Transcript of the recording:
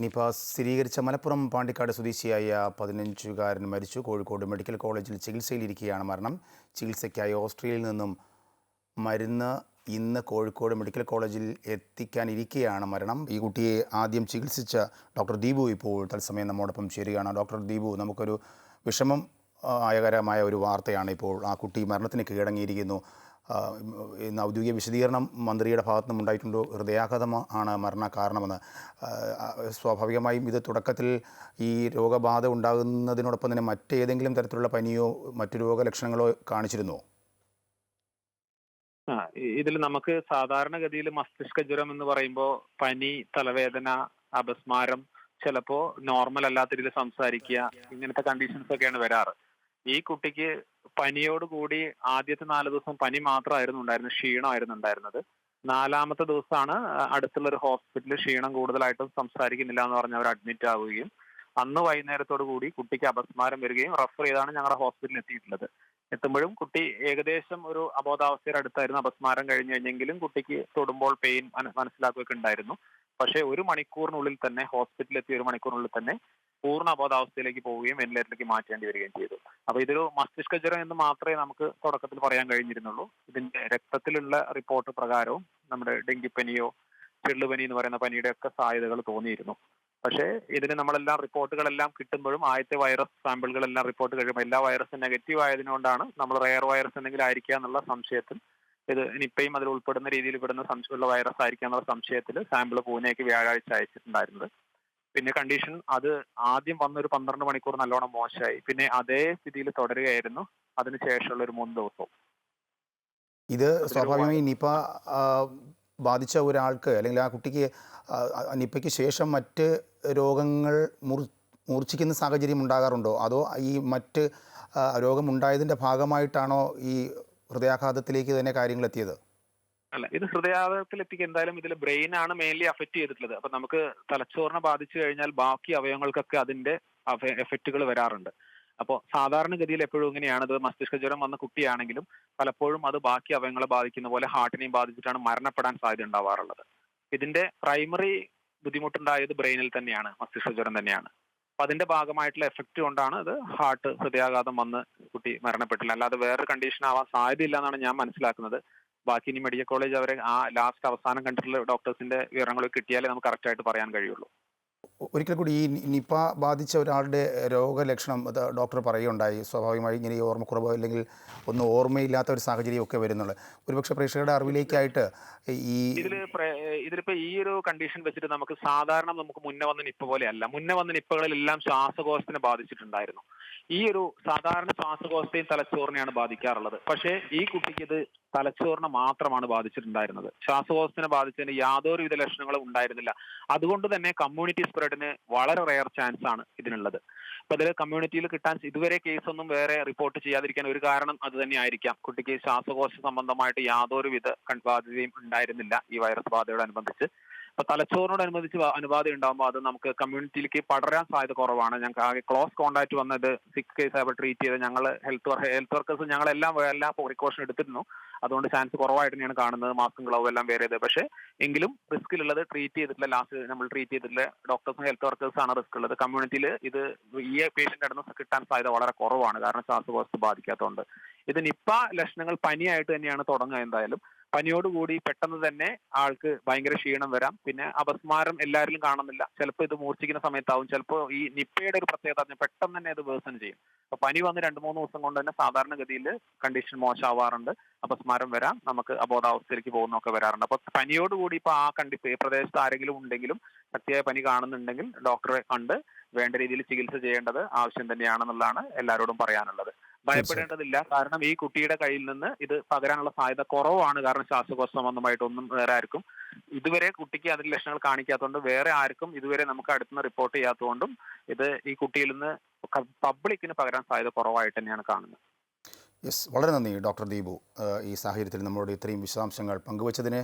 Nipah സ്ഥിരീകരിച്ച മലപ്പുറം പാണ്ടിക്കാട് സ്വദേശിയായ പതിനഞ്ചുകാരൻ മരിച്ചു. കോഴിക്കോട് മെഡിക്കൽ കോളേജിൽ ചികിത്സയിലിരിക്കുകയാണ് മരണം. ചികിത്സയ്ക്കായി ഓസ്ട്രേലിയയിൽ നിന്നും മരുന്ന് ഇന്ന് കോഴിക്കോട് മെഡിക്കൽ കോളേജിൽ എത്തിക്കാനിരിക്കുകയാണ് മരണം. ഈ കുട്ടിയെ ആദ്യം ചികിത്സിച്ച ഡോക്ടർ ദീപു ഇപ്പോൾ തത്സമയം നമ്മോടൊപ്പം ചേരുകയാണ്. ഡോക്ടർ ദീപു നമുക്കൊരു വിഷമം ആയകരമായ ഒരു വാർത്തയാണ് ഇപ്പോൾ ആ കുട്ടി മരണത്തിന് കീഴടങ്ങിയിരിക്കുന്നു. ഔദ്യോഗിക വിശദീകരണം മന്ത്രിയുടെ ഭാഗത്തു നിന്നും ഉണ്ടായിട്ടുണ്ടോ? ഹൃദയാഘാതം ആണ് മരണ കാരണമെന്ന്. സ്വാഭാവികമായും ഇത് തുടക്കത്തിൽ ഈ രോഗബാധ ഉണ്ടാകുന്നതിനോടൊപ്പം തന്നെ മറ്റേതെങ്കിലും തരത്തിലുള്ള പനിയോ മറ്റു രോഗലക്ഷണങ്ങളോ കാണിച്ചിരുന്നോ? ഇതിൽ നമുക്ക് സാധാരണഗതിയിൽ മസ്തിഷ്ക ജ്വരം എന്ന് പറയുമ്പോൾ പനി തലവേദന അപസ്മാരം ചിലപ്പോ നോർമൽ അല്ലാത്ത രീതിയിൽ സംസാരിക്കുക ഇങ്ങനത്തെ കണ്ടീഷൻസ് ഒക്കെയാണ് വരാറ്. ഈ കുട്ടിക്ക് പനിയോട് കൂടി ആദ്യത്തെ നാല് ദിവസം പനി മാത്രമായിരുന്നു ഉണ്ടായിരുന്നത് ക്ഷീണമായിരുന്നു ഉണ്ടായിരുന്നത്. നാലാമത്തെ ദിവസമാണ് അടുത്തുള്ള ഒരു ഹോസ്പിറ്റലിൽ ക്ഷീണം കൂടുതലായിട്ടും സംസാരിക്കുന്നില്ല എന്ന് പറഞ്ഞ് അവർ അഡ്മിറ്റ് ആവുകയും അന്ന് വൈകുന്നേരത്തോടു കൂടി കുട്ടിക്ക് അപസ്മാരം വരികയും റെഫർ ചെയ്താണ് ഞങ്ങളുടെ ഹോസ്പിറ്റലിൽ എത്തിയിട്ടുള്ളത്. എത്തുമ്പോഴും കുട്ടി ഏകദേശം ഒരു അബോധാവസ്ഥയുടെ അടുത്തായിരുന്നു അപസ്മാരം കഴിഞ്ഞു കഴിഞ്ഞെങ്കിലും കുട്ടിക്ക് തൊടുമ്പോൾ പെയിൻ മനസ്സിലാക്കുകയൊക്കെ ഉണ്ടായിരുന്നു. പക്ഷേ ഒരു മണിക്കൂറിനുള്ളിൽ തന്നെ ഹോസ്പിറ്റലിൽ എത്തിയ ഒരു മണിക്കൂറിനുള്ളിൽ തന്നെ പൂർണ അബോധാവസ്ഥയിലേക്ക് പോവുകയും വെന്റിലേറ്ററിലേക്ക് മാറ്റേണ്ടി വരികയും ചെയ്തു. അപ്പൊ ഇതൊരു മസ്തിഷ്ക ജ്വരം എന്ന് മാത്രമേ നമുക്ക് തുടക്കത്തിൽ പറയാൻ കഴിഞ്ഞിരുന്നുള്ളൂ. ഇതിന്റെ രക്തത്തിലുള്ള റിപ്പോർട്ട് പ്രകാരവും നമ്മുടെ ഡെങ്കിപ്പനിയോ ചെള്ളുപനി എന്ന് പറയുന്ന പനിയുടെ ഒക്കെ സാധ്യതകൾ തോന്നിയിരുന്നു. പക്ഷേ ഇതിന് നമ്മളെല്ലാം റിപ്പോർട്ടുകളെല്ലാം കിട്ടുമ്പോഴും ആദ്യത്തെ വൈറസ് സാമ്പിളുകളെല്ലാം റിപ്പോർട്ട് കഴിയുമ്പോൾ എല്ലാ വൈറസും നെഗറ്റീവ് ആയതിനുകൊണ്ടാണ് നമ്മൾ റെയർ വൈറസ് എന്തെങ്കിലും ആയിരിക്കുക എന്നുള്ള സംശയത്തിൽ ഇത് നിപ്പയും അതിൽ ഉൾപ്പെടുന്ന രീതിയിൽ പെടുന്ന സംശയമുള്ള വൈറസ് ആയിരിക്കാന്നുള്ള സംശയത്തിൽ സാമ്പിൾ പൂനെക്ക് വ്യാഴാഴ്ച അയച്ചിട്ടുണ്ടായിരുന്നത്. പിന്നെ കണ്ടീഷൻ അത് ആദ്യം വന്നൊരു പന്ത്രണ്ട് മണിക്കൂർ നല്ലോണം മോശമായി പിന്നെ അതേ സ്ഥിതിയിൽ തുടരുകയായിരുന്നു. അതിനുശേഷമുള്ള ഒരു മൂന്ന് ദിവസവും. ഇത് സ്വാഭാവികമായി നിപ ബാധിച്ച ഒരാൾക്ക് അല്ലെങ്കിൽ ആ കുട്ടിക്ക് നിപ്പയ്ക്ക് ശേഷം മറ്റ് രോഗങ്ങൾ മുറി മൂർച്ഛിക്കുന്ന സാഹചര്യം ഉണ്ടാകാറുണ്ടോ? അതോ ഈ മറ്റ് രോഗം രോഗമുണ്ടായതിന്റെ ഭാഗമായിട്ടാണോ ഈ ഹൃദയാഘാതത്തിലേക്ക് തന്നെ കാര്യങ്ങൾ എത്തിയത്? അല്ല ഇത് ഹൃദയാഘാതത്തിൽ എത്തിക്കുക എന്തായാലും ഇതിൽ ബ്രെയിൻ ആണ് മെയിൻലി അഫക്ട് ചെയ്തിട്ടുള്ളത്. അപ്പൊ നമുക്ക് തലച്ചോറിനെ ബാധിച്ചു കഴിഞ്ഞാൽ ബാക്കി അവയവങ്ങൾക്കൊക്കെ അതിന്റെ എഫക്റ്റുകൾ വരാറുണ്ട്. അപ്പോൾ സാധാരണഗതിയിൽ എപ്പോഴും ഇങ്ങനെയാണ്. ഇത് മസ്തിഷ്ക ജ്വരം വന്ന കുട്ടിയാണെങ്കിലും പലപ്പോഴും അത് ബാക്കി അവയവങ്ങളെ ബാധിക്കുന്ന പോലെ ഹാർട്ടിനെയും ബാധിച്ചിട്ടാണ് മരണപ്പെടാൻ സാധ്യത ഉണ്ടാവാറുള്ളത്. ഇതിന്റെ പ്രൈമറി ബുദ്ധിമുട്ടുണ്ടായത് ബ്രെയിനിൽ തന്നെയാണ് മസ്തിഷ്ക ജ്വരം തന്നെയാണ്. അപ്പൊ അതിന്റെ ഭാഗമായിട്ടുള്ള എഫക്റ്റ് കൊണ്ടാണ് അത് ഹാർട്ട് ഹൃദയാഘാതം വന്ന് കുട്ടി മരണപ്പെട്ടില്ല അല്ലാതെ വേറൊരു കണ്ടീഷൻ ആവാൻ സാധ്യതയില്ല എന്നാണ് ഞാൻ മനസ്സിലാക്കുന്നത്. ബാക്കി ഇനി മെഡിക്കൽ കോളേജ് അവരെ ആ ലാസ്റ്റ് അവസാനം കണ്ടിട്ടുള്ള ഡോക്ടേഴ്സിന്റെ വിവരങ്ങൾ കിട്ടിയാലേ നമുക്ക് കറക്റ്റ് ആയിട്ട് പറയാൻ കഴിയുള്ളൂ. ഒരിക്കൽ കൂടി ഈ നിപ ബാധിച്ച ഒരാളുടെ രോഗലക്ഷണം അത് ഡോക്ടർ പറയുകയുണ്ടായി. സ്വാഭാവികമായി ഇങ്ങനെ ഈ ഓർമ്മക്കുറവ് അല്ലെങ്കിൽ ഒന്നും ഓർമ്മയില്ലാത്ത ഒരു സാഹചര്യം ഒക്കെ വരുന്നുള്ളൂ ഒരുപക്ഷെ പ്രേക്ഷകരുടെ അറിവിലേക്കായിട്ട് ഈ ഇതിൽ ഈ ഒരു കണ്ടീഷൻ വെച്ചിട്ട് നമുക്ക് സാധാരണ നമുക്ക് മുന്നേ വന്ന നിപ്പ പോലെയല്ല മുന്നേ വന്ന നിപ്പകളിലെല്ലാം ശ്വാസകോശത്തിനെ ബാധിച്ചിട്ടുണ്ടായിരുന്നു. ഈ ഒരു സാധാരണ ശ്വാസകോശത്തെയും തലച്ചോറിനെയാണ് ബാധിക്കാറുള്ളത്. പക്ഷേ ഈ കുട്ടിക്ക് ഇത് തലച്ചോറിനെ മാത്രമാണ് ബാധിച്ചിട്ടുണ്ടായിരുന്നത്. ശ്വാസകോശത്തിനെ ബാധിച്ചതിന് യാതൊരുവിധ ലക്ഷണങ്ങളും ഉണ്ടായിരുന്നില്ല. അതുകൊണ്ട് തന്നെ കമ്മ്യൂണിറ്റി സ്പ്രെഡിന് വളരെ റെയർ ചാൻസ് ആണ് ഇതിനുള്ളത്. അപ്പൊ അതിൽ കമ്മ്യൂണിറ്റിയിൽ കിട്ടാൻ ഇതുവരെ കേസൊന്നും വേറെ റിപ്പോർട്ട് ചെയ്യാതിരിക്കാൻ ഒരു കാരണം അത് തന്നെ ആയിരിക്കാം. കുട്ടിക്ക് ശ്വാസകോശ സംബന്ധമായിട്ട് യാതൊരുവിധ വിധ ബാധ്യതയും ഉണ്ടായിരുന്നില്ല ഈ വൈറസ് ബാധയോടനുബന്ധിച്ച്. അപ്പൊ തലച്ചോറിനോടനുബന്ധിച്ച് അനുബാധ ഉണ്ടാകുമ്പോൾ അത് നമുക്ക് കമ്മ്യൂണിറ്റിയിലേക്ക് പടരാൻ സാധ്യത കുറവാണ്. ഞങ്ങൾക്ക് ആകെ ക്ലോസ് കോണ്ടാക്ട് വന്നത് സിക്സ് കേസ് ആയപ്പോൾ ട്രീറ്റ് ചെയ്ത് ഞങ്ങൾ ഹെൽത്ത് ഹെൽത്ത് വർക്കേഴ്സ് ഞങ്ങളെല്ലാം എല്ലാം പ്രിക്കോഷൻ എടുത്തിരുന്നു. അതുകൊണ്ട് ചാൻസ് കുറവായിട്ട് തന്നെയാണ് കാണുന്നത്. മാസ്കും ഗ്ലൗ എല്ലാം വേറെ ചെയ്തത്. പക്ഷേ എങ്കിലും റിസ്കിലുള്ളത് ട്രീറ്റ് ചെയ്തിട്ടില്ല. ലാസ്റ്റ് നമ്മൾ ട്രീറ്റ് ചെയ്തിട്ടില്ല. ഡോക്ടേഴ്സും ഹെൽത്ത് വർക്കേഴ്സ് ആണ് റിസ്ക് ഉള്ളത് കമ്മ്യൂണിറ്റിയിൽ ഇത് ഈ പേഷ്യന്റ് അടുന്ന് കിട്ടാൻ സാധ്യത വളരെ കുറവാണ്. കാരണം ശ്വാസകോശത്ത് ബാധിക്കാത്തതുകൊണ്ട്. ഇത് നിപ്പ ലക്ഷണങ്ങൾ പനിയായിട്ട് തന്നെയാണ് തുടങ്ങുക എന്തായാലും. പനിയോടുകൂടി പെട്ടെന്ന് തന്നെ ആൾക്ക് ഭയങ്കര ക്ഷീണം വരാം. പിന്നെ അപസ്മാരം എല്ലാവരിലും കാണുന്നില്ല. ചിലപ്പോൾ ഇത് മൂർച്ഛിക്കുന്ന സമയത്താവും. ചിലപ്പോൾ ഈ നിപ്പയുടെ ഒരു പ്രത്യേകത പെട്ടെന്ന് തന്നെ ഇത് വേഴ്സൺ ചെയ്യും. അപ്പൊ പനി വന്ന് രണ്ട് മൂന്ന് ദിവസം കൊണ്ട് തന്നെ സാധാരണഗതിയിൽ കണ്ടീഷൻ മോശമാവാറുണ്ട്. അപസ്മാരം വരാം. നമുക്ക് അബോധാവസ്ഥയിലേക്ക് പോകുന്നൊക്കെ വരാറുണ്ട്. അപ്പൊ പനിയോടുകൂടി ഇപ്പൊ ആ കണ്ടി ഈ പ്രദേശത്ത് ആരെങ്കിലും ഉണ്ടെങ്കിലും ശക്തിയായ പനി കാണുന്നുണ്ടെങ്കിൽ ഡോക്ടറെ കണ്ട് വേണ്ട രീതിയിൽ ചികിത്സ ചെയ്യേണ്ടത് ആവശ്യം തന്നെയാണെന്നുള്ളതാണ് എല്ലാവരോടും പറയാനുള്ളത്. ഭയപ്പെടേണ്ടതില്ല. കാരണം ഈ കുട്ടിയുടെ കയ്യിൽ നിന്ന് ഇത് പകരാനുള്ള സാധ്യത കുറവാണ്. കാരണം ശ്വാസകോശ സംബന്ധമായിട്ടൊന്നും വേറെ ആർക്കും ഇതുവരെ കുട്ടിക്ക് അതിന്റെ ലക്ഷണങ്ങൾ കാണിക്കാത്തതുകൊണ്ട് വേറെ ആർക്കും ഇതുവരെ നമുക്ക് അടുത്തുനിന്ന് റിപ്പോർട്ട് ചെയ്യാത്തതുകൊണ്ടും ഇത് ഈ കുട്ടിയിൽ നിന്ന് പബ്ലിക്കിന് പകരാൻ സാധ്യത കുറവായിട്ട് തന്നെയാണ് കാണുന്നത്. യെസ് വളരെ നന്ദി ഡോക്ടർ ദീപു. ഈ സാഹചര്യത്തിൽ നമ്മളോട് ഇത്രയും വിശദാംശങ്ങൾ പങ്കുവച്ചതിന്.